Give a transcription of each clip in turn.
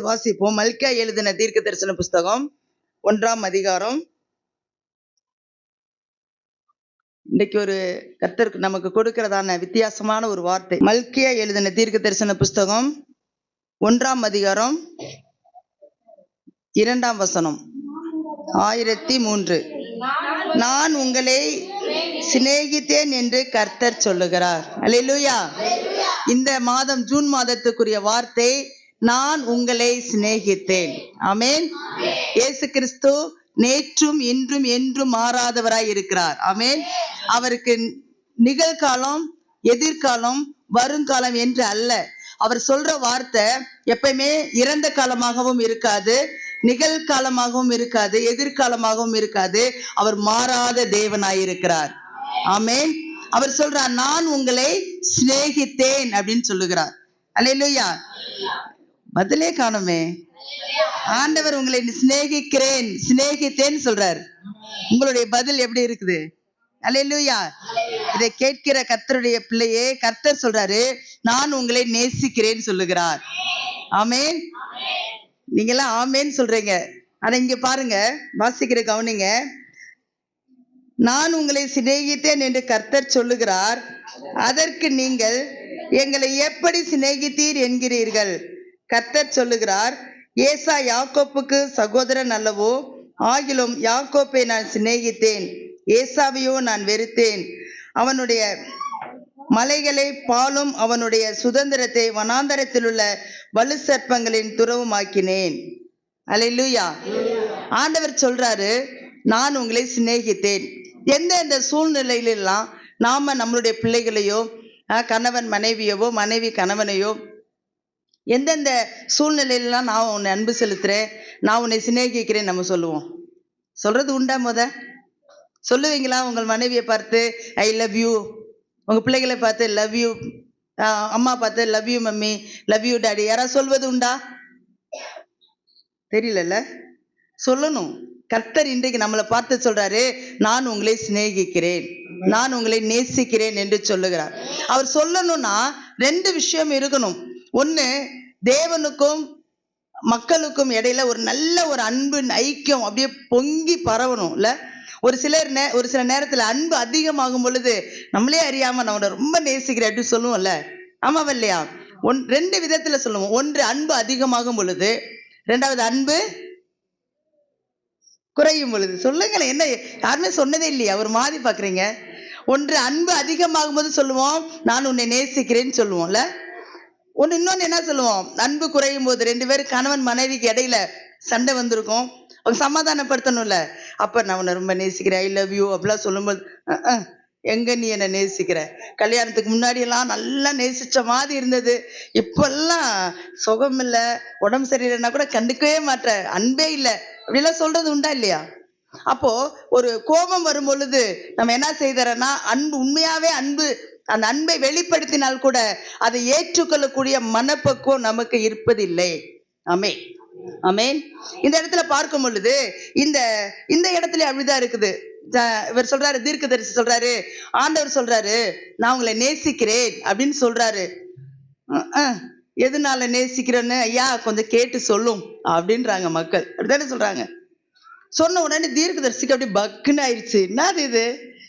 அடுத்து வாசிப்போம். மல்கியா எழுதின தீர்க்க தரிசன புஸ்தகம் ஒன்றாம் அதிகாரம். இன்றைக்கு ஒரு கர்த்தருக்கு நமக்கு கொடுக்கிறதான வித்தியாசமான ஒரு வார்த்தை. மல்கியா எழுதின தீர்க்க தரிசன புஸ்தகம் ஒன்றாம் அதிகாரம் இரண்டாம் வசனம். ஆயிரத்தி மூன்று. நான் உங்களை சிநேகித்தேன் என்று கர்த்தர் சொல்லுகிறார். அலையிலுயா இந்த மாதம் ஜூன் மாதத்துக்குரிய வார்த்தை நான் உங்களை சிநேகித்தேன். அமேன் இயேசு கிறிஸ்து நேற்றும் இன்றும் என்றும் மாறாதவராய் இருக்கிறார். அமேன் அவருக்கு நிகழ்காலம் எதிர்காலம் வருங்காலம் என்று அல்ல. அவர் சொல்ற வார்த்தை எப்பயுமே இறந்த காலமாகவும் இருக்காது நிகழ்காலமாகவும் இருக்காது எதிர்காலமாகவும் இருக்காது. அவர் மாறாத தேவனாய் இருக்கிறார். அவர் சொல்றார் நான் உங்களை சிநேகித்தேன் அப்படின்னு சொல்லுகிறார். அல்லேலூயா. பதிலே காணுமே. ஆண்டவர் உங்களை சிநேகிக்கிறேன் சிநேகித்தேன் சொல்றார். உங்களுடைய பதில் எப்படி இருக்குது? அலையலூயா இதை கேட்கிற கர்த்தருடைய பிள்ளையே கர்த்தர் சொல்றாரு நான் உங்களை நேசிக்கிறேன் சொல்லுகிறார். ஆமேன். நீங்க எல்லாம் ஆமேன்னு சொல்றீங்க. ஆனா இங்க பாருங்க வாசிக்கிற கவனிங்க. நான் உங்களை சிநேகித்தேன் என்று கர்த்தர் சொல்லுகிறார். அதற்கு நீங்கள் எங்களை எப்படி சிநேகித்தீர் என்கிறீர்கள்? கர்த்தர் சொல்லுகிறார் ஏசா யாக்கோப்புக்கு சகோதரன் அல்லவோ ஆகிலும் யாக்கோப்பை நான் சிநேகித்தேன். ஏசாவையோ நான் வெறுத்தேன். அவனுடைய மலைகளை பாலும் அவனுடைய சுதந்திரத்தை வனாந்தரத்தில் உள்ள வலு சர்ப்பங்களின் துறவுமாக்கினேன். அல்லேலூயா ஆண்டவர் சொல்றாரு நான் உங்களை சிநேகித்தேன். எந்தெந்த சூழ்நிலையிலெல்லாம் நாம நம்மளுடைய பிள்ளைகளையோ கணவன் மனைவியவோ மனைவி கணவனையோ எந்தெந்த சூழ்நிலையிலலாம் நான் உன்னை அன்பு செலுத்துறேன் நான் உன்னை சிநேகிக்கிறேன் நம்ம சொல்லுவோம். சொல்றது உண்டா முத? சொல்லுவீங்களா? உங்கள் மனைவியை பார்த்து ஐ லவ் யூ. உங்கள் பிள்ளைகளை பார்த்து லவ் யூ. அம்மா பார்த்து love you mummy love you daddy. யாராவது சொல்வது உண்டா? தெரியலல்ல. சொல்லணும். கர்த்தர் இன்றைக்கு நம்மளை பார்த்து சொல்றாரு நான் உங்களை சிநேகிக்கிறேன் நான் உங்களை நேசிக்கிறேன் என்று சொல்லுகிறார். அவர் சொல்லணும்னா ரெண்டு விஷயம் இருக்கணும். ஒன்று தேவனுக்கும் மக்களுக்கும் இடையில ஒரு நல்ல ஒரு அன்பு ஐக்கியம் அப்படியே பொங்கி பரவணும். இல்லை ஒரு சிலர் நே ஒரு சில நேரத்தில் அன்பு அதிகமாகும் பொழுது நம்மளே அறியாமல் நான் ரொம்ப நேசிக்கிறேன் அப்படின்னு சொல்லுவோம்ல. ஆமாவா இல்லையா? ஒன் ரெண்டு விதத்தில் சொல்லுவோம். ஒன்று அன்பு அதிகமாகும் பொழுது ரெண்டாவது அன்பு குறையும் பொழுது. சொல்லுங்களேன் என்ன யாருமே சொன்னதே இல்லையா? ஒரு மாதிரி பார்க்குறீங்க ஒன்று அன்பு அதிகமாகும் போது சொல்லுவோம் நான் உன்னை நேசிக்கிறேன்னு சொல்லுவோம்ல. ஒன்று இன்னொன்று என்ன சொல்லுவோம்? அன்பு குறையும் போது ரெண்டு பேரும் கணவன் மனைவிக்கு இடையில சண்டை வந்திருக்கும். அவங்க சமாதானப்படுத்தணும்ல. அப்ப நான் உன்னை ரொம்ப நேசிக்கிறேன். ஐ லவ் யூ அப்படிலாம் சொல்லும்போது எங்க நீ என்ன நேசிக்கிற? கல்யாணத்துக்கு முன்னாடியெல்லாம் நல்லா நேசிச்ச மாதிரி இருந்தது. இப்பெல்லாம் சுகம் இல்லை உடம்பு சரியில்லைன்னா கூட கண்டுக்கவே மாட்டேன் அன்பே இல்லை. அப்படிலாம் சொல்றது உண்டா இல்லையா? அப்போ ஒரு கோபம் வரும் பொழுது நம்ம என்ன செய்தறோம்னா அன்பு உண்மையாவே அன்பு அந்த அன்பை வெளிப்படுத்தினால் கூட அதை ஏற்றுக்கொள்ளக்கூடிய மனப்பக்குவம் நமக்கு இருப்பதில்லை. அமே ஆமேன். இந்த இடத்துல பார்க்கும் பொழுது இந்த இந்த இடத்துல அப்படிதான் இருக்குது. இவர் சொல்றாரு தீர்க்கதரிசி சொல்றாரு ஆண்டவர் சொல்றாரு நான் உங்களை நேசிக்கிறேன் அப்படின்னு சொல்றாரு. எதுனால எதனால நேசிக்கிறேன்னு? ஐயா கொஞ்சம் கேட்டு சொல்லும் அப்படின்றாங்க மக்கள். அப்படிதானே சொல்றாங்க. சொன்ன உடனே தீர்க்கதரிசிக்கு அப்படியே பக்குன்னு ஆயிடுச்சு. என்னது இது?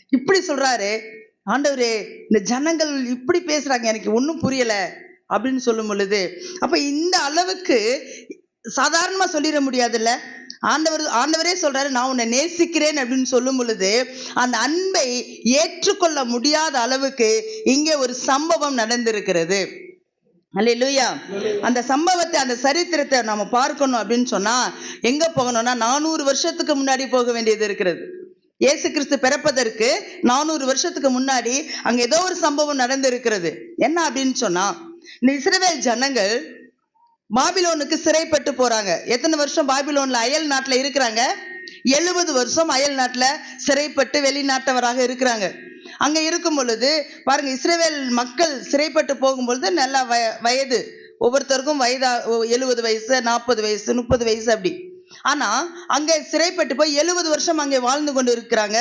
இப்படி சொல்றாரு. ஆண்டவரே இந்த ஜனங்கள் இப்படி பேசுறாங்க எனக்கு ஒன்றும் புரியல அப்படின்னு சொல்லும் பொழுது அப்ப இந்த அளவுக்கு சாதாரணமா சொல்லிட முடியாதுல்ல? ஆண்டவர் ஆண்டவரே சொல்றாரு நான் உன்னை நேசிக்கிறேன் அப்படின்னு சொல்லும் பொழுது அந்த அன்பை ஏற்றுக்கொள்ள முடியாத அளவுக்கு இங்கே ஒரு சம்பவம் நடந்திருக்கிறது. அல்லேலூயா. அந்த சம்பவத்தை அந்த சரித்திரத்தை நம்ம பார்க்கணும் அப்படின்னு சொன்னா எங்க போகணும்னா நானூறு வருஷத்துக்கு முன்னாடி போக வேண்டியது இருக்கிறது. இயேசு கிறிஸ்து பிறப்பதற்கு நானூறு வருஷத்துக்கு முன்னாடி அங்க ஏதோ ஒரு சம்பவம் நடந்திருக்கிறது. என்ன அப்படின்னு சொன்னா இந்த இஸ்ரவேல் ஜனங்கள் பாபிலோனுக்கு சிறைப்பட்டு போறாங்க. எத்தனை வருஷம் பாபிலோன்ல அயல் நாட்டுல இருக்கிறாங்க? எழுபது வருஷம் அயல் நாட்டுல சிறைப்பட்டு வெளிநாட்டவராக இருக்கிறாங்க. அங்க இருக்கும் பொழுது பாருங்க இஸ்ரவேல் மக்கள் சிறைப்பட்டு போகும் பொழுது வய வயது. ஒவ்வொருத்தருக்கும் வயதா எழுபது வயசு நாற்பது வயசு முப்பது வயசு அப்படி. ஆனா அங்கே சிறைப்பட்டு போய் எழுபது வருஷம் அங்கே வாழ்ந்து கொண்டு இருக்கிறாங்க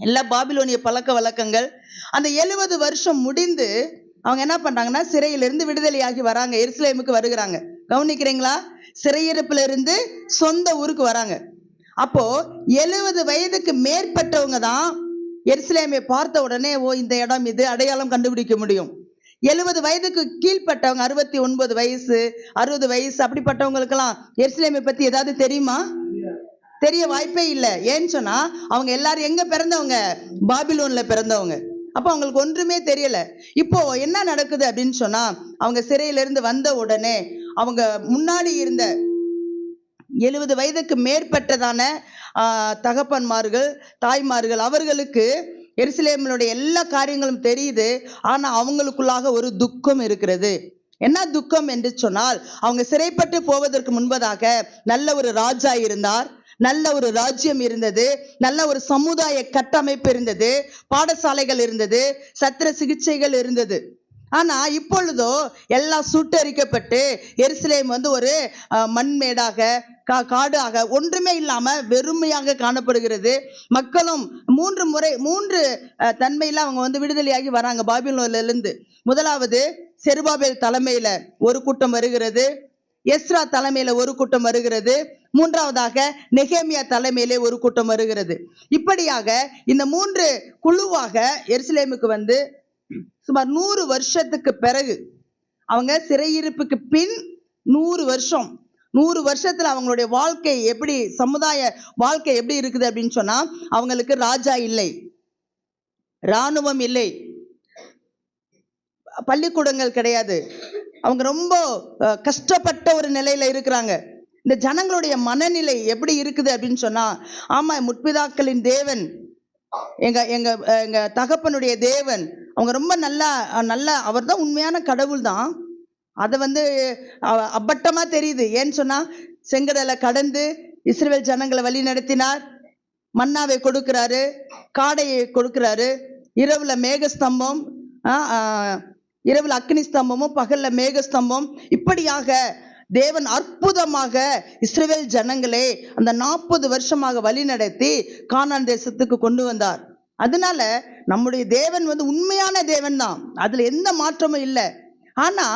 எல்லா பாபிலோனிய பழக்க வழக்கங்கள். அந்த எழுபது வருஷம் முடிந்து அவங்க என்ன பண்றாங்கன்னா சிறையிலிருந்து விடுதலையாகி வராங்க. எருசலேமுக்கு வருகிறாங்க. கவனிக்கிறீங்களா? சிறையிருப்புல இருந்து சொந்த ஊருக்கு வராங்க. அப்போ எழுபது வயதுக்கு மேற்பட்டவங்க தான் எருசலேமை பார்த்த உடனே ஓ இந்த இடம் இது அடையாளம் கண்டுபிடிக்க முடியும். எழுபது வயதுக்கு கீழ்ப்பட்டவங்க அறுபத்தி ஒன்பது வயசு அறுபது வயசு அப்படிப்பட்டவங்களுக்கெல்லாம் எருசலேமை பற்றி ஏதாவது தெரியுமா? தெரிய வாய்ப்பே இல்லை. ஏன்னு சொன்னால் அவங்க எல்லாரும் எங்கே பிறந்தவங்க? பாபிலோனில் பிறந்தவங்க. அப்போ அவங்களுக்கு ஒன்றுமே தெரியலை. இப்போ என்ன நடக்குது அப்படின்னு சொன்னால் அவங்க சிறையிலிருந்து வந்த உடனே அவங்க முன்னாடி இருந்த எழுபது வயதுக்கு மேற்பட்டதான தகப்பன்மார்கள் தாய்மார்கள் அவர்களுக்கு எருசலேமனுடைய எல்லா காரியங்களும் தெரியுது. ஆனா அவங்களுக்குள்ளாக ஒரு துக்கம் இருக்கிறது. என்ன துக்கம் என்று சொன்னால் அவங்க சிறைப்பட்டு போவதற்கு முன்பதாக நல்ல ஒரு ராஜா இருந்தார். நல்ல ஒரு ராஜ்யம் இருந்தது. நல்ல ஒரு சமுதாய கட்டமைப்பு இருந்தது. பாடசாலைகள் இருந்தது. சத்திர சிகிச்சைகள் இருந்தது. ஆனா இப்பொழுதோ எல்லாம் சுட்டரிக்கப்பட்டு எருசலேம் வந்து ஒரு மண்மேடாக கா காடாக ஒன்றுமே இல்லாம வெறுமையாக காணப்படுகிறது. மக்களும் மூன்று முறை மூன்று தன்மையில் தன்மையில அவங்க வந்து விடுதலையாகி வராங்க பாபிலோன்லேருந்து. முதலாவது செருபாபேல் தலைமையில ஒரு கூட்டம் வருகிறது. எஸ்ரா தலைமையில ஒரு கூட்டம் வருகிறது. மூன்றாவதாக நெகேமியா தலைமையிலே ஒரு கூட்டம் வருகிறது. இப்படியாக இந்த மூன்று குழுவாக எருசலேமுக்கு வந்து சுமார் நூறு வருஷத்துக்கு பிறகு அவங்க சிறையிருப்புக்கு பின் நூறு வருஷம் நூறு வருஷத்தில் அவங்களுடைய வாழ்க்கை எப்படி சமுதாய வாழ்க்கை எப்படி இருக்குது அப்படின்னு சொன்னா அவங்களுக்கு ராஜா இல்லை. ராணுவம் இல்லை. பள்ளிக்கூடங்கள் கிடையாது. அவங்க ரொம்ப கஷ்டப்பட்ட ஒரு நிலையில இருக்கிறாங்க. இந்த ஜனங்களுடைய மனநிலை எப்படி இருக்குது அப்படின்னு சொன்னா ஆமா முற்பிதாக்களின் தேவன் எங்க எங்க எங்கள் எங்க தகப்பனுடைய தேவன் அவங்க ரொம்ப நல்லா நல்லா அவர் தான் உண்மையான கடவுள் தான் அதை வந்து அப்பட்டமாக அப்பட்டமா தெரியுது. ஏன்னு சொன்னா செங்கடலை கடந்து இஸ்ரேல் ஜனங்களை வழி நடத்தினார். மன்னாவை கொடுக்கிறாரு காடையை கொடுக்கிறாரு. இரவுல மேகஸ்தம்பம் இரவில் ஆஹ், இரவுல அக்னி ஸ்தம்பமும் பகல்ல மேகஸ்தம்பம். இப்படியாக தேவன் அற்புதமாக இஸ்ரேல் ஜனங்களை அந்த நாற்பது வருஷமாக வழி நடத்தி கானான் தேசத்துக்கு கொண்டு வந்தார். அதனால நம்முடைய தேவன் வந்து உண்மையான தேவன் தான். அதில் எந்த மாற்றமும் இல்லை. ஆனா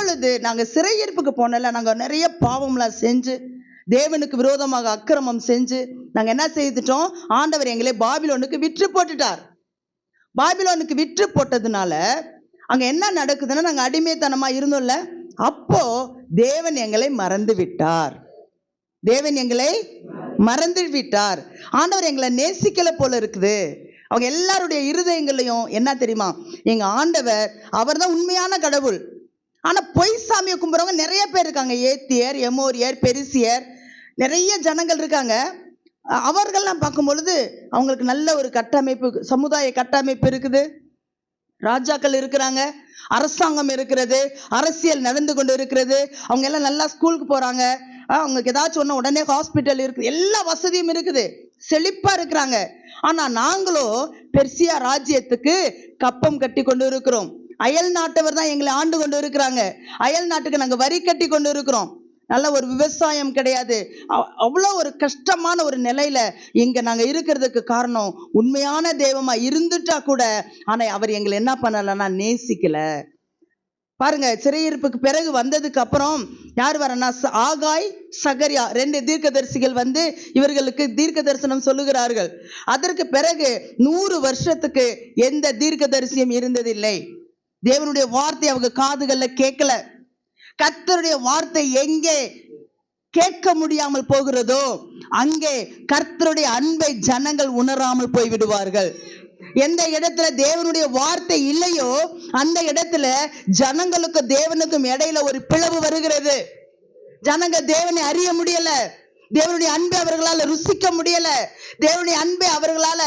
இப்பொழுது நாங்க சிறையிருப்புக்கு போனல நாங்க நிறைய பாவம்லாம் செஞ்சு தேவனுக்கு விரோதமாக அக்கிரமம் செஞ்சு நாங்க என்ன செய்துட்டோம்? ஆண்டவர் எங்களை பாபிலோனுக்கு விற்று போட்டுட்டார். பாபிலோனுக்கு விற்று போட்டதுனால அங்க என்ன நடக்குதுன்னா நாங்க அடிமைத்தனமா இருந்தோம்ல அப்போ தேவன் எங்களை மறந்து விட்டார். தேவன் எங்களை மறந்து விட்டார். ஆண்டவர் எங்களை நேசிக்கலை போல இருக்குது. அவங்க எல்லாருடைய இருதயங்களையும் என்ன தெரியுமா? எங்க ஆண்டவர் அவர்தான் உண்மையான கடவுள். ஆனால் பொய் சாமியை கும்பிட்றவங்க நிறைய பேர் இருக்காங்க. ஏத்தியர் எமோரியர் பெரிசியர் நிறைய ஜனங்கள் இருக்காங்க. அவர்கள்லாம் பார்க்கும் பொழுது அவங்களுக்கு நல்ல ஒரு கட்டமைப்பு சமுதாய கட்டமைப்பு இருக்குது. ராஜாக்கள் இருக்கிறாங்க அரசாங்கம் இருக்கிறது அரசியல் நடந்து கொண்டு இருக்கிறது. அவங்க எல்லாம் நல்லா ஸ்கூலுக்கு போகிறாங்க அவங்களுக்கு ஏதாச்சும் ஒன்று உடனே ஹாஸ்பிட்டல் இருக்குது. எல்லா வசதியும் இருக்குது. செழிப்பாக இருக்கிறாங்க. ஆனால் நாங்களும் பெர்சியா ராஜ்யத்துக்கு கப்பம் கட்டி கொண்டு இருக்கிறோம். அயல் நாட்டவர் தான் எங்களை ஆண்டு கொண்டு இருக்கிறாங்க அயல் நாட்டுக்கு நாங்கள் வரி கட்டி கொண்டு இருக்கிறோம் நல்ல ஒரு விவசாயம் கிடையாது. அவ்வளோ ஒரு கஷ்டமான ஒரு நிலையில இங்கே நாங்கள் இருக்கிறதுக்கு காரணம் உண்மையான தெய்வமா இருந்துட்டா கூட ஆனால் அவர் எங்களை என்ன பண்ணலன்னா நேசிக்கல. பாருங்க சிறையிருப்புக்கு பிறகு வந்ததுக்கு அப்புறம் யார் வரனா ஆகாய் சகரியா ரெண்டு தீர்க்கதரிசிகள் வந்து இவர்களுக்கு தீர்க்க தரிசனம் சொல்லுகிறார்கள். அதற்கு பிறகு நூறு வருஷத்துக்கு எந்த தீர்க்கதரிசியும் இருந்ததில்லை. தேவனுடைய வார்த்தை அவங்க காதுகள்ல கேட்கல கர்த்தருடைய வார்த்தை எங்கே கேட்க முடியாமல் போகிறதோ அங்கே கர்த்தருடைய அன்பை ஜனங்கள் உணராமல் போய் விடுவார்கள் எந்த இடத்துல தேவனுடைய வார்த்தை இல்லையோ அந்த இடத்துல ஜனங்களுக்கும் தேவனுக்கும் இடையில ஒரு பிளவு வருகிறது. ஜனங்க தேவனை அறிய முடியல. தேவனுடைய அன்பை அவர்களால ருசிக்க முடியல. தேவனுடைய அன்பை அவர்களால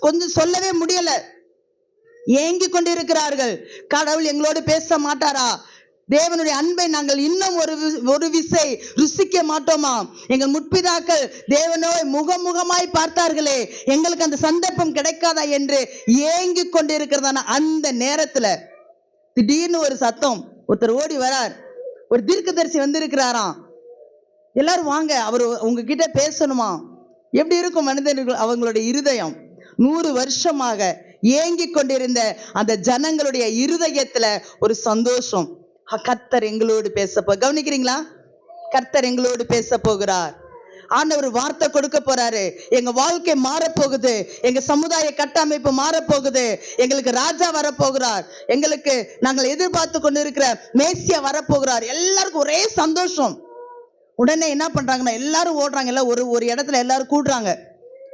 கொஞ்சம் சொல்லவே முடியல. ஏங்கி கொண்டிருக்கிறார்கள் கடவுள் எங்களோடு பேச மாட்டாரா தேவனுடைய அன்பை நாங்கள் இன்னும் ஒரு வி- ஒரு விசை ருசிக்க மாட்டோமா? எங்கள் முற்பிதாக்கள் தேவனோய் முகமுகமாய் பார்த்தார்களே எங்களுக்கு அந்த சந்தர்ப்பம் கிடைக்காதா என்று ஏங்கி கொண்டிருக்கிறதான அந்த நேரத்துல திடீர்னு ஒரு சத்தம் ஒருத்தர் ஓடி வரார். ஒரு தீர்க்கதரிசி வந்திருக்கிறாராம். எல்லாரும் வாங்க அவர் உங்ககிட்ட பேசணுமா? எப்படி இருக்கும் மனிதர்கள் அவங்களுடைய இருதயம்? நூறு வருஷமாக ஏங்கி கொண்டிருந்த அந்த ஜனங்களுடைய இருதயத்துல ஒரு சந்தோஷம். கர்த்தர் எங்களோடு பேச போ கவனிக்கிறீங்களா? கர்த்தர் எங்களோடு பேச போகிறார் ஆண்டவர் வார்த்தை கொடுக்க போறாரு. எங்க வாழ்க்கை மாறப்போகுது. எங்க சமுதாய கட்டமைப்பு மாறப்போகுது. எங்களுக்கு ராஜா வரப்போகிறார். எங்களுக்கு நாங்கள் எதிர்பார்த்து கொண்டு இருக்கிற மேசியா வரப்போகிறார். எல்லாருக்கும் ஒரே சந்தோஷம். உடனே என்ன பண்றாங்கன்னா எல்லாரும் ஓடுறாங்க. எல்லாம் ஒரு ஒரு இடத்துல எல்லாரும் கூடுறாங்க.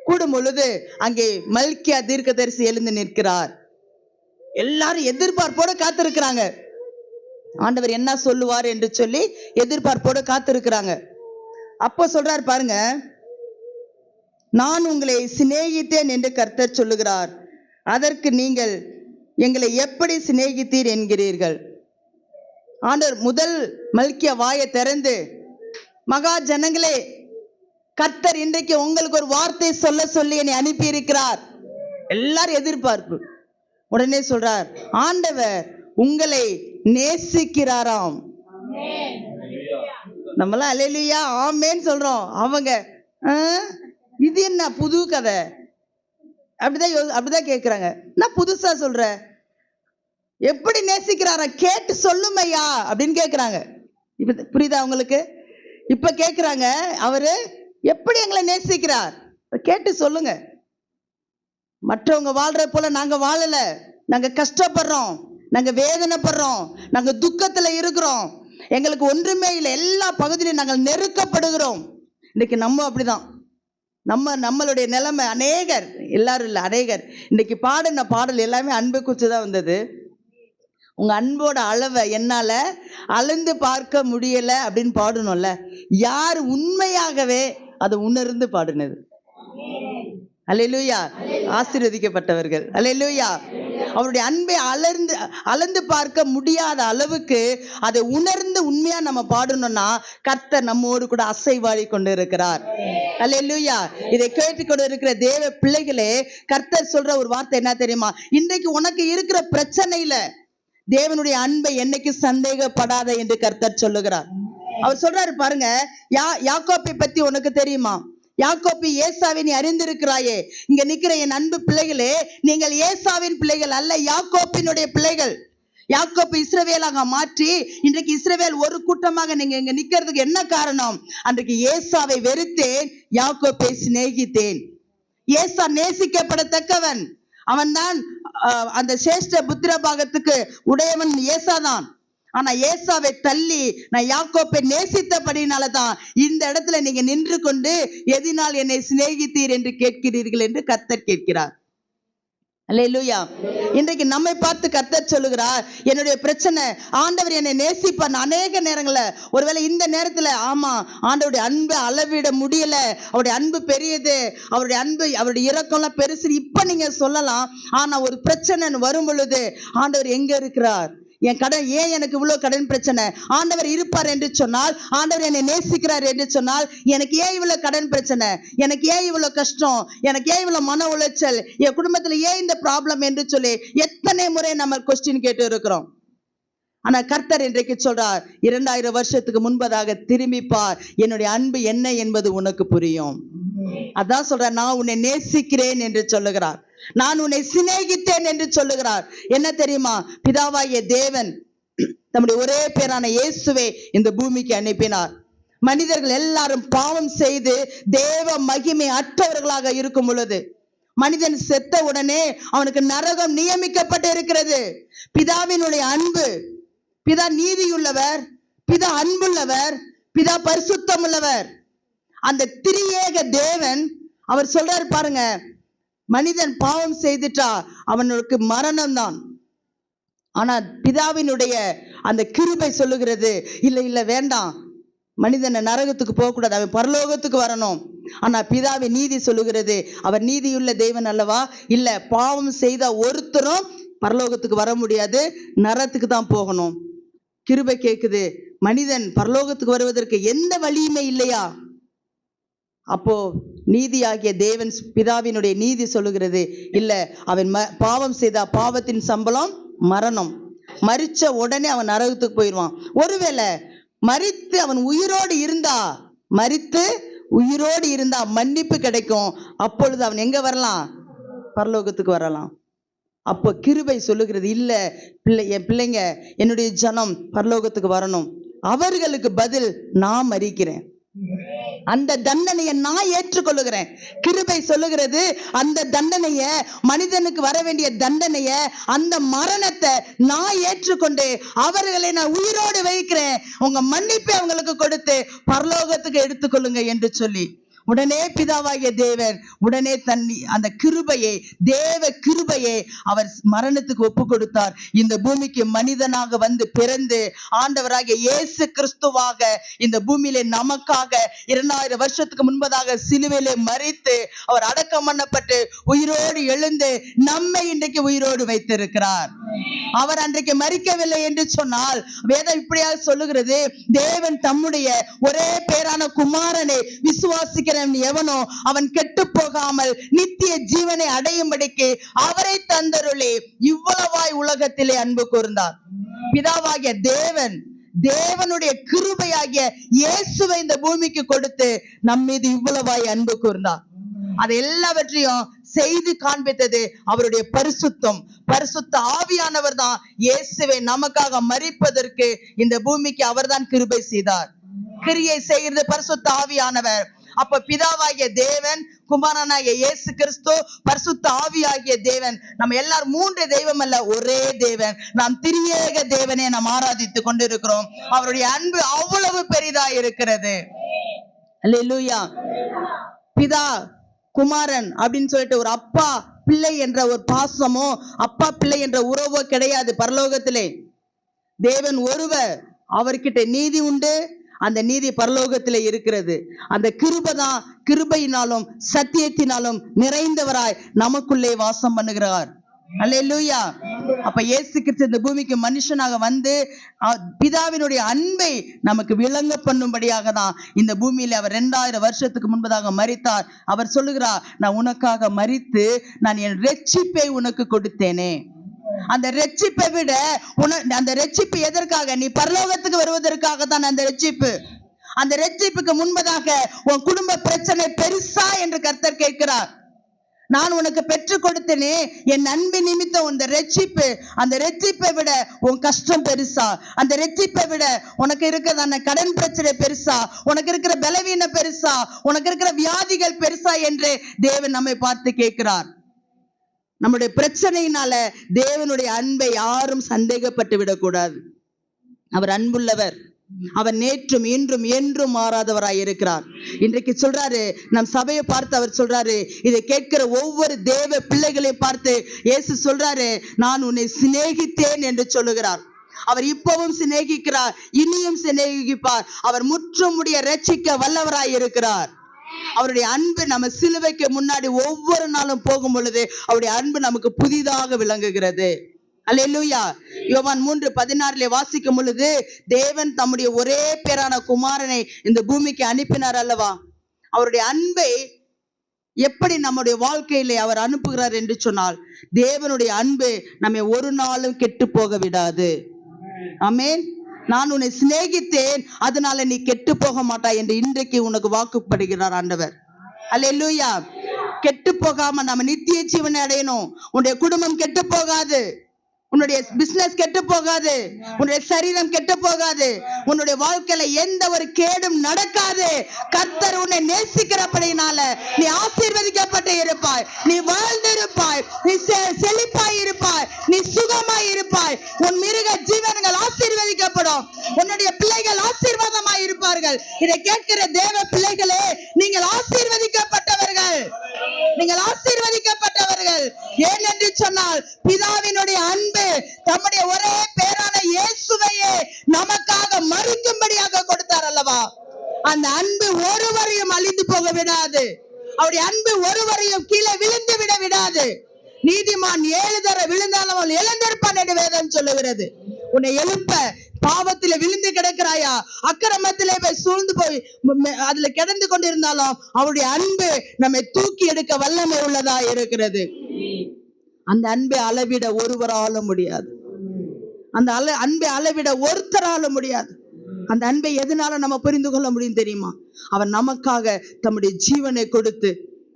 கூடும் பொழுது அங்கே மல்கியா தீர்க்கதரிசி எழுந்து நிற்கிறார். எல்லாரும் எதிர்பார்ப்போட காத்திருக்கிறாங்க. ஆண்டவர் என்ன சொல்லுவார் என்று சொல்லி எதிர்பார்ப்போட காத்திருக்கிறாங்க. அப்போ சொல்றார் பாருங்க நான் உங்களை சிநேகித்தேன் என்று கர்த்தர் சொல்லுகிறார். அதற்கு நீங்கள் எங்களை எப்படி சிநேகித்தீர் என்கிறீர்கள்? ஆண்டவர் முதல் மல்கிய வாயை திறந்து மகா ஜனங்களே கர்த்தர் இன்றைக்கு உங்களுக்கு ஒரு வார்த்தை சொல்ல சொல்லி என்னை அனுப்பி இருக்கிறார் எல்லாரும் எதிர்பார்ப்பு. உடனே சொல்றார் ஆண்டவர் உங்களை நேசிக்கிறாராம். நம்மளாம் அலையிலையா ஆமேன்னு சொல்றோம். அவங்க "ஆ, இது என்ன புது கதை? அப்படிதான் அப்படிதான் கேட்குறாங்க நான் புதுசா சொல்ற? எப்படி நேசிக்கிறாரா? கேட்டு சொல்லுமையா? அப்படின்னு கேட்குறாங்க இப்ப புரியுதா உங்களுக்கு? இப்ப கேட்குறாங்க அவரு எப்படி எங்களை நேசிக்கிறார்? கேட்டு சொல்லுங்க. மற்றவங்க வாழ்ற போல நாங்க வாழல. நாங்க கஷ்டப்படுறோம். நாங்க வேதனைப்படுறோம். நாங்க துக்கத்துல இருக்கிறோம். எங்களுக்கு ஒன்றுமே இல்லை. எல்லா பகுதியிலும் நாங்கள் நெருக்கப்படுகிறோம். இன்னைக்கு நம்ம அப்படிதான். நம்ம நம்மளுடைய நிலைமை அநேகர். எல்லாரும் இல்லை அநேகர். இன்னைக்கு பாடின பாடல் எல்லாமே அன்பு குச்சி தான் வந்தது. உங்க அன்போட அளவை என்னால அளந்து பார்க்க முடியல அப்படின்னு பாடணும்ல. யார் உண்மையாகவே அதை உணர்ந்து பாடினது. அலையலூயா ஆசீர்வதிக்கப்பட்டவர்கள். அலையலூயா அவருடைய அன்பை அலர்ந்து அளந்து பார்க்க முடியாத அளவுக்கு அதை உணர்ந்து உண்மையா நம்ம பாடணும்னா கர்த்தர் நம்மோடு கூட அசைவாடி கொண்டு இருக்கிறார் அல்லேலூயா இதை கேட்டுக்கொண்டு இருக்கிற தேவ பிள்ளைகளே கர்த்தர் சொல்ற ஒரு வார்த்தை என்ன தெரியுமா? இன்றைக்கு உனக்கு இருக்கிற பிரச்சனையில தேவனுடைய அன்பை என்னைக்கு சந்தேகப்படாத என்று கர்த்தர் சொல்லுகிறார். அவர் சொல்றாரு பாருங்க யா யாக்கோப்பை பத்தி உனக்கு தெரியுமா? யாக்கோப்பி ஏசாவை நீ அறிந்திருக்கிறாயே. இங்க நிக்கிற என் அன்பு பிள்ளைகளே நீங்கள் ஏசாவின் பிள்ளைகள் அல்ல யாக்கோப்பினுடைய பிள்ளைகள். யாக்கோப்பு இஸ்ரவேலாக மாற்றி இன்றைக்கு இஸ்ரவேல் ஒரு கூட்டமாக நீங்க இங்க நிக்கிறதுக்கு என்ன காரணம்? அன்றைக்கு ஏசாவை வெறுத்தேன் யாக்கோப்பை சிநேகித்தேன். ஏசா நேசிக்கப்படத்தக்கவன். அவன்தான் அஹ், அந்த சேஷ்ட புத்திர பாகத்துக்கு உடையவன் ஏசாதான். ஆனா ஏசாவை தள்ளி நான் யாக்கோப்பை நேசித்தபடினால தான் இந்த இடத்துல நீங்க நின்று கொண்டு எதினால் என்னை சிநேகித்தீர் என்று கேட்கிறீர்கள் என்று கத்தர் கேட்கிறார். அல்லேலூயா இன்றைக்கு நம்மை பார்த்து கர்த்தர் சொல்லுகிறார் என்னுடைய பிரச்சனை ஆண்டவர் என்னை நேசிப்பார். அநேக நேரங்கள்ல ஒருவேளை இந்த நேரத்துல ஆமா ஆண்டவருடைய அன்பை அளவிட முடியல அவருடைய அன்பு பெரியது அவருடைய அன்பு அவருடைய இறக்கம்லாம் பெருசு இப்ப நீங்க சொல்லலாம் ஆனா ஒரு பிரச்சனை வரும் பொழுது ஆண்டவர் எங்க இருக்கிறார்? என் கடன் ஏன் எனக்கு இவ்வளவு கடன் பிரச்சனை? ஆண்டவர் இருப்பார் என்று சொன்னால் ஆண்டவர் என்னை நேசிக்கிறார் என்று சொன்னால் எனக்கு ஏன் இவ்வளவு கடன் பிரச்சனை? எனக்கு ஏன் இவ்வளவு கஷ்டம்? எனக்கு ஏன் இவ்வளவு மன உளைச்சல்? என் குடும்பத்துல ஏன் இந்த ப்ராப்ளம் என்று சொல்லி எத்தனை முறை நம்ம கொஸ்டின் கேட்டு இருக்கிறோம். ஆனா கர்த்தர் இன்றைக்கு சொல்றார் இரண்டாயிரம் வருஷத்துக்கு முன்பதாக திரும்பிப்பார். என்னுடைய அன்பு என்ன என்பது உனக்கு புரியும். அதான் சொல்ற நான் உன்னை நேசிக்கிறேன் என்று சொல்லுகிறார். நான் உன்னை சிநேகித்தேன் என்று சொல்லுகிறார். என்ன தெரியுமா? பிதாவாகிய தேவன் தம்முடைய ஒரே பேரான இயேசுவை இந்த பூமிக்கு அனுப்பினார். மனிதர்கள் எல்லாரும் பாவம் செய்து தேவ மகிமை அற்றவர்களாக இருக்கும் பொழுது மனிதன் செத்த உடனே அவனுக்கு நரகம் நியமிக்கப்பட்டு இருக்கிறது. பிதாவினுடைய அன்பு பிதா நீதியுள்ளவர் பிதா அன்புள்ளவர் பிதா பரிசுத்தம் உள்ளவர் அந்த திரியேக தேவன் அவர் சொல்றாரு பாருங்க மனிதன் பாவம் செய்துட்டா அவனுக்கு மரணம் தான் ஆனா பிதாவினுடைய அந்த கிருபை சொல்லுகிறது இல்லை இல்லை வேண்டாம். மனிதனை நரகத்துக்கு போகக்கூடாது. அவன் பரலோகத்துக்கு வரணும். ஆனா பிதாவின் நீதி சொல்லுகிறது அவர் நீதியுள்ள தெய்வன் அல்லவா? இல்ல பாவம் செய்த ஒருத்தரும் பரலோகத்துக்கு வர முடியாது. நரகத்துக்கு தான் போகணும். கிருபை கேக்குது மனிதன் பரலோகத்துக்கு வருவதற்கு எந்த வழியுமே இல்லையா? அப்போ நீதியாகிய தேவன் பிதாவினுடைய நீதி சொல்லுகிறது. இல்லை அவன் ம- பாவம் செய்தா பாவத்தின் சம்பளம் மரணம். மறிச்ச உடனே அவன் நரகத்துக்கு போயிடுவான். ஒருவேளை மறித்து அவன் உயிரோடு இருந்தா மறித்து உயிரோடு இருந்தா மன்னிப்பு கிடைக்கும். அப்பொழுது அவன் எங்க வரலாம்? பரலோகத்துக்கு வரலாம். அப்போ கிருபை சொல்லுகிறது இல்லை பிள்ளை என் பிள்ளைங்க என்னுடைய ஜனம் பரலோகத்துக்கு வரணும். அவர்களுக்கு பதில் நான் மறிக்கிறேன். அந்த தண்டனையை நான் ஏற்றுக்கொள்ளுகிறேன். கிருபை சொல்லுகிறது அந்த தண்டனைய மனிதனுக்கு வர வேண்டிய தண்டனைய அந்த மரணத்தை நான் ஏற்றுக்கொண்டு அவர்களை நான் உயிரோடு வைக்கிறேன். உங்க மன்னிப்பை அவங்களுக்கு கொடுத்து பரலோகத்துக்கு எடுத்துக்கொள்ளுங்க என்று சொல்லி. உடனே பிதாவாகிய தேவன் உடனே தன் அந்த கிருபையை தேவ கிருபையை அவர் மரணத்துக்கு ஒப்பு கொடுத்தார் இந்த பூமிக்கு மனிதனாக வந்து பிறந்து ஆண்டவராகிய இயேசு கிறிஸ்துவாக இந்த பூமியிலே நமக்காக இரண்டாயிரம் வருஷத்துக்கு முன்பதாக சிலுவையிலே மறித்து அவர் அடக்கம் பண்ணப்பட்டு உயிரோடு எழுந்து நம்மை இன்றைக்கு உயிரோடு வைத்திருக்கிறார். அவர் அன்றைக்கு மறிக்கவில்லை என்று சொன்னால் வேதம் இப்படியாக சொல்லுகிறது தேவன் தம்முடைய ஒரே பேரான குமாரனை விசுவாசிக்கிற விசுவாசிக்கிறவன் எவனோ அவன் கெட்டு போகாமல் நித்திய ஜீவனை அடையும்படிக்கு அவரை தந்தருளே இவ்வளவாய் உலகத்திலே அன்பு கூர்ந்தார். பிதாவாகிய தேவன் தேவனுடைய கிருபையாகிய இயேசுவை இந்த பூமிக்கு கொடுத்து நம் மீது இவ்வளவாய் அன்பு கூர்ந்தார். அது எல்லாவற்றையும் செய்து காண்பித்தது அவருடைய பரிசுத்தம். பரிசுத்த ஆவியானவர் தான் இயேசுவை நமக்காக மறிப்பதற்கு இந்த பூமிக்கு அவர்தான் கிருபை செய்தார். கிரியை செய்கிறது பரிசுத்த ஆவியானவர். அப்ப பிதாவாகிய தேவன் குமாரனாகிய இயேசு கிறிஸ்து பரிசுத்த ஆவியாகிய தேவன். நம்ம எல்லாரும் மூன்று தெய்வம் அல்ல ஒரே தேவன். நாம் திரியேக தேவனை நாம் ஆராதித்துக் கொண்டிருக்கிறோம். அவருடைய அன்பு அவ்வளவு பெரிதா இருக்கிறது. பிதா குமாரன் அப்படின்னு சொல்லிட்டு ஒரு அப்பா பிள்ளை என்ற ஒரு பாசமோ அப்பா பிள்ளை என்ற உறவோ கிடையாது பரலோகத்திலே. தேவன் ஒருவர். அவர்கிட்ட நீதி உண்டு அந்த நீதி பரலோகத்தில் இருக்கிறது. அந்த கிருபதான் கிருபையினாலும் சத்தியத்தினாலும் நிறைந்தவராய் நமக்குள்ளே வாசம் பண்ணுகிறார். அல்லா அப்ப இயேசு கிறிஸ்து இந்த பூமிக்கு மனுஷனாக வந்து பிதாவினுடைய அன்பை நமக்கு விளங்க பண்ணும்படியாக தான் இந்த பூமியில அவர் ரெண்டாயிரம் வருஷத்துக்கு முன்பதாக மறித்தார் அவர் சொல்லுகிறார் நான் உனக்காக மறித்து நான் என் ரெட்சிப்பை உனக்கு கொடுத்தேனே. அந்த ரட்சிப்பை விட உன அந்த ரட்சிப்பு எதற்காக? நீ பரலோகத்துக்கு வருவதற்காக தான் அந்த ரட்சிப்பு. அந்த ரட்சிப்புக்கு முன்பதாக உன் குடும்ப பிரச்சனை பெருசா என்று கர்த்தர் கேட்கிறார். நான் உனக்கு பெற்றுக் கொடுத்தேனே என் அன்பு நிமித்தம் இந்த ரெட்சிப்பு. அந்த ரட்சிப்பை விட உன் கஷ்டம் பெருசா? அந்த ரெட்சிப்பை விட உனக்கு இருக்கிற அந்த கடன் பிரச்சனை பெருசா? உனக்கு இருக்கிற பலவீனம் பெருசா? உனக்கு இருக்கிற வியாதிகள் பெருசா என்று தேவன் நம்மை பார்த்து கேட்கிறார். நம்முடைய பிரச்சனையினால தேவனுடைய அன்பை யாரும் சந்தேகப்பட்டு விடக்கூடாது. அவர் அன்புள்ளவர். அவர் நேற்றும் இன்றும் என்றும் மாறாதவராய் இருக்கிறார். இன்றைக்கு சொல்றாரு நம் சபையை பார்த்து அவர் சொல்றாரு இதை கேட்கிற ஒவ்வொரு தேவ பிள்ளைகளையும் பார்த்து இயேசு சொல்றாரு நான் உன்னை சிநேகித்தேன் என்று சொல்லுகிறார். அவர் இப்பவும் சிநேகிக்கிறார் இனியும் சிநேகிப்பார். அவர் முற்றுமுடிய ரட்சிக்க வல்லவராய் இருக்கிறார். அவருடைய அன்பு நம்ம சிலுவைக்கு முன்னாடி ஒவ்வொரு நாளும் போகும் பொழுது அவருடைய அன்பு நமக்கு புதிதாக விளங்குகிறது. அல்லேலூயா. யோவான் மூன்று பதினாறுல வாசிக்கும் பொழுது தேவன் தம்முடைய ஒரே பேரான குமாரனை இந்த பூமிக்கு அனுப்பினார் அல்லவா? அவருடைய அன்பை எப்படி நம்முடைய வாழ்க்கையில அவர் அனுப்புகிறார் என்று சொன்னால் தேவனுடைய அன்பு நம்மை ஒரு நாளும் கெட்டு போக விடாது. ஆமேன். நான் உன்னை சிநேகித்தேன் அதனால நீ கெட்டு போக மாட்டாய் என்று இன்றைக்கு உனக்கு வாக்குப்படுகிறார் ஆண்டவர். அல்ல கெட்டு போகாம நம்ம நித்திய ஜீவனை அடையணும். உன்னுடைய குடும்பம் கெட்டு போகாது உன்னுடைய பிசினஸ் கெட்டு போகாது. உன்னுடைய சரீரம் கெட்டு போகாது. உன்னுடைய வாழ்க்கையில எந்த ஒரு கேடும் நடக்காது. கர்த்தர் உன்னை நேசிக்கிறபடினால நீ ஆசீர்வதிக்கப்பட்டு இருப்பாய். நீ வாழ்ந்திருப்பாய். நீ செழிப்பாய் இருப்பாய். நீ சுகமாய் இருப்பாய். உன் மிருக ஜீவன்கள் ஆசீர்வதிக்கப்படும். உன்னுடைய பிள்ளைகள் ஆசீர்வாதமாய் இருப்பார்கள். இதை கேட்கிற தேவ பிள்ளைகளே நீங்கள் ஆசீர்வதிக்கப்பட்டவர்கள் நீங்கள் ஆசீர்வதிக்கப்பட்டவர்கள். ஏனென்று சொன்னால் பிதாவினுடைய அன்பு தம்முடைய ஒரே பேரான இயேசுவையே நமக்காக மறிக்கும்படியாக கொடுத்தார் அல்லவா? அந்த அன்பு ஒருவரையும் அழிந்து போக விடாது. அவருடைய அன்பு ஒருவரையும் கீழே விழுந்து விட விடாது. நீதிமான் ஏழு தர விழுந்தாலும் எழுந்திருப்பான் என்று வேதம் சொல்லுகிறது. உன்னை எழுப்ப பாவத்தில விழுந்து கிடக்கிறாயா? அக்கிரமத்திலே போய் சூழ்ந்து போய் அதுல கிடந்து கொண்டிருந்தாலும் அவருடைய அன்பு நம்மை தூக்கி எடுக்க வல்லமை உள்ளதா இருக்கிறது. அந்த அன்பை அளவிட ஒருவரால முடியாது. அந்த அள அன்பை அளவிட ஒருத்தரால முடியாது. அந்த அன்பை எதனால நம்ம புரிந்து கொள்ள முடியும் தெரியுமா? அவர் நமக்காக தம்முடைய ஜீவனை கொடுத்து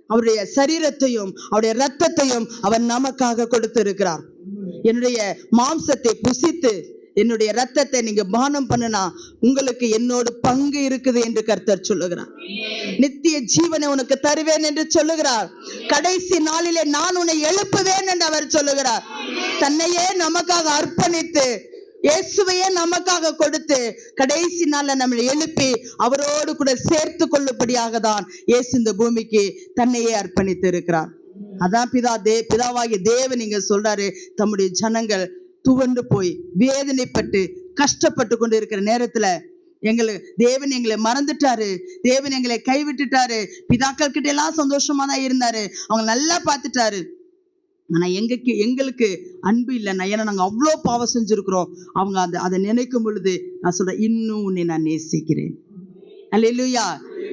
அவருடைய சரீரத்தையும் அவருடைய ரத்தத்தையும் அவர் நமக்காக கொடுத்திருக்கிறார். என்னுடைய மாம்சத்தை புசித்து என்னுடைய ரத்தத்தை நீங்க பானம் பண்ணுனா உங்களுக்கு என்னோடு பங்கு இருக்குது என்று கர்த்தர் சொல்லுகிறார். நித்திய ஜீவனை உனக்கு தருவேன் என்று சொல்லுகிறார். கடைசி நாளிலே நான் உன்னை எழுப்புவேன் என்று அவர் சொல்லுகிறார். தன்னையே நமக்காக அர்ப்பணித்து இயேசுவையே நமக்காக கொடுத்து கடைசி நாள்ல நம்மளை எழுப்பி அவரோடு கூட சேர்த்து கொள்ளும்படியாக தான் இயேசு இந்த பூமிக்கு தன்னையே அர்ப்பணித்து இருக்கிறார். அதான் பிதா தே பிதாவாகிய தேவன் நீங்க சொல்றாரு தம்முடைய ஜனங்கள் துவண்டு போய் வேதனைப்பட்டு கஷ்டப்பட்டு கொண்டு இருக்கிற நேரத்துல எங்களை தேவன் எங்களை மறந்துட்டாரு. தேவன் எங்களை கைவிட்டுட்டாரு. பிதாக்கள் கிட்ட எல்லாம் சந்தோஷமா தான் இருந்தாரு. அவங்க நல்லா பார்த்துட்டாரு. ஆனா எங்களுக்கு எங்களுக்கு அன்பு இல்லைண்ணா ஏன்னா நாங்க அவ்வளோ பாவம் செஞ்சிருக்கிறோம். அவங்க அதை அதை நினைக்கும் பொழுது நான் சொல்றேன் இன்னும் உன்னை நான் நேசிக்கிறேன். அல்லேலூயா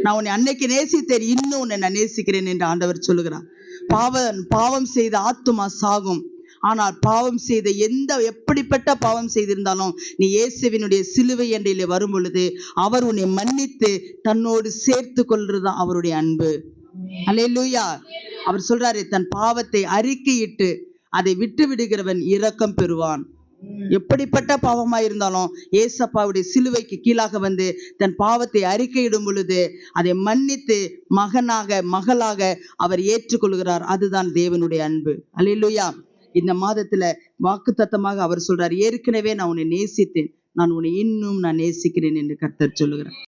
நான் உன்னை அன்னைக்கு நேசித்தேன். இன்னும் உன்னை நான் நேசிக்கிறேன் என்று ஆண்டவர் சொல்லுகிறார். பாவம் பாவம் செய்த ஆத்துமா சாகும். ஆனால் பாவம் செய்த எந்த எப்படிப்பட்ட பாவம் செய்திருந்தாலும் நீ இயேசுவினுடைய சிலுவை அண்டையிலே வரும் பொழுது அவர் உன்னை மன்னித்து தன்னோடு சேர்த்து கொள்றதுதான் அவருடைய அன்பு. அல்லேலூயா. அவர் சொல்றாரு தன் பாவத்தை அறிக்கையிட்டு அதை விட்டு விடுகிறவன் இரக்கம் பெறுவான். எப்படிப்பட்ட பாவமா இருந்தாலும் ஏசப்பாவுடைய சிலுவைக்கு கீழாக வந்து தன் பாவத்தை அறிக்கையிடும் பொழுது அதை மன்னித்து மகனாக மகளாக அவர் ஏற்றுக்கொள்கிறார். அதுதான் தேவனுடைய அன்பு. அல்லேலூயா. இந்த மாதத்துல வாக்குத்தத்தமாக அவர் சொல்றார் ஏற்கனவே நான் உன்னை நேசித்தேன். நான் உன்னை இன்னும் நான் நேசிக்கிறேன் என்று கர்த்தர் சொல்லுகிறார்.